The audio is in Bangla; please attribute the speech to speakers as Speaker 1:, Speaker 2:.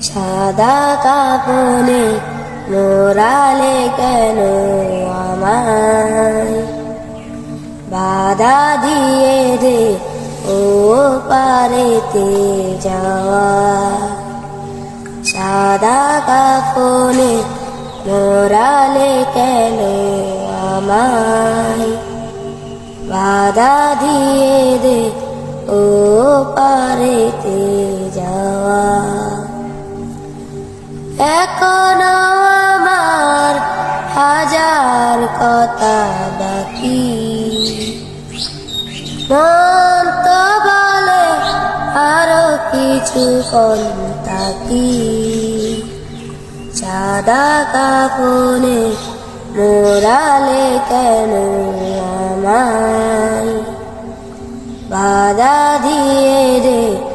Speaker 1: সাদা কাপনে মোরালে কেন আমায়? বাধা দিয়ে দে ও পারেতে যাওয়া। সাদা কাপনে মোরালে কেন আমায়? বাধা দিয়ে দে ও পারেতে যাওয়া। এখনও আমার হাজার কথা বাকি। মন তো বলে আরও কিছু কন্তাকি সাদা কাপনে মোরালে কেন আমায়? বাধা দিয়ে পার